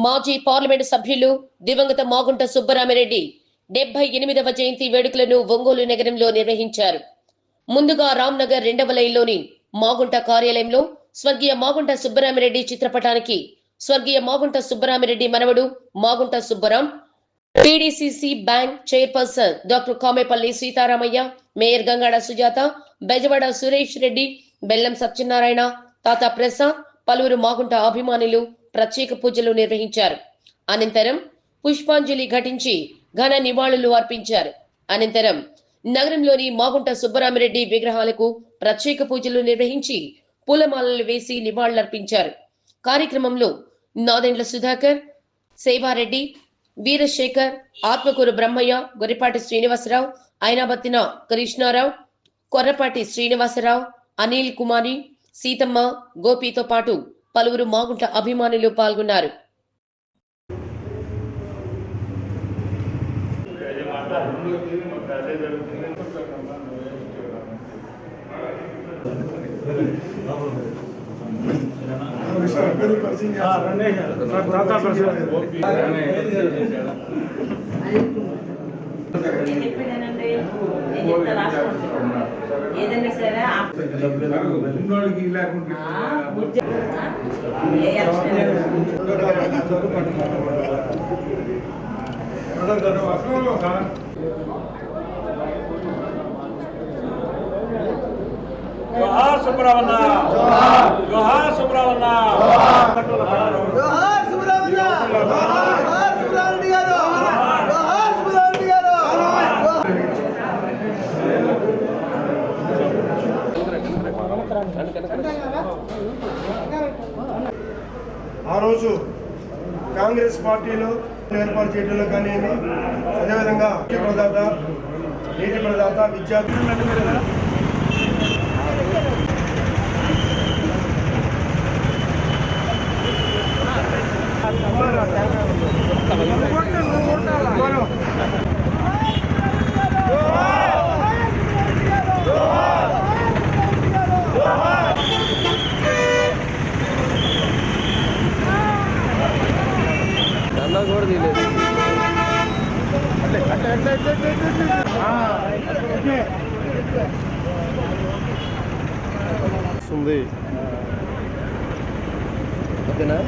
మాజీ పార్లమెంటు సభ్యులు దివంగత మాగుంట సుబ్బరామిరెడ్డి డెబ్బై ఎనిమిదవ జయంతి వేడుకలను ఒంగోలు నగరంలో నిర్వహించారు. ముందుగా రామ్నగర్ రెండవ లైన్లోని మాగుంట కార్యాలయంలో స్వర్గీయ మాగుంట సుబ్బరామిరెడ్డి చిత్రపటానికి స్వర్గీయ మాగుంట సుబ్బరామిరెడ్డి మనవడు Magunta Subbaram PDCC bank chairperson doctor Kamepalli Seetharamaiah mayor Gangada Sujatha Bezawada Suresh Reddy Bellam Satyanarayana తాత ప్రసాద్ పలువురు మాగుంట అభిమానులు ప్రత్యేక పూజలు నిర్వహించారు. అనంతరం పుష్పాంజలి ఘటించి ఘన నివాళులు అర్పించారు. అనంతరం నగరంలోని మాగుంట సుబ్బరామిరెడ్డి విగ్రహాలకు ప్రత్యేక పూజలు నిర్వహించి పూలమాలలు వేసి నివాళులర్పించారు. కార్యక్రమంలో నాదెండ్ల సుధాకర్ సేవారెడ్డి వీరశేఖర్ ఆత్మకూరు బ్రహ్మయ్య గొరిపాటి శ్రీనివాసరావు అయినాబత్తిన కృష్ణారావు కొర్రపాటి శ్రీనివాసరావు అనిల్ కుమారి సీతమ్మ గోపితో పాటు పలువురు మాగుంట అభిమానులు పాల్గొన్నారు. ఏదైనా సరే ఆ- ఉన్నోడికి లేకుంటే ఆ, బుజ్జి- ఆ, ఏ ఎలక్షన్ అయినా జోహార్ సుబ్రహ్మణ్య జోహార్ సుబ్రహ్మణ్య జోహార్ సుబ్రహ్మణ్య ఆ రోజు కాంగ్రెస్ పార్టీలో ఏర్పాటు చేయడంలో కానీ అదేవిధంగా నీటి ప్రదాత నీటి ప్రదాత मला जोड दिले सुंदे ओकेना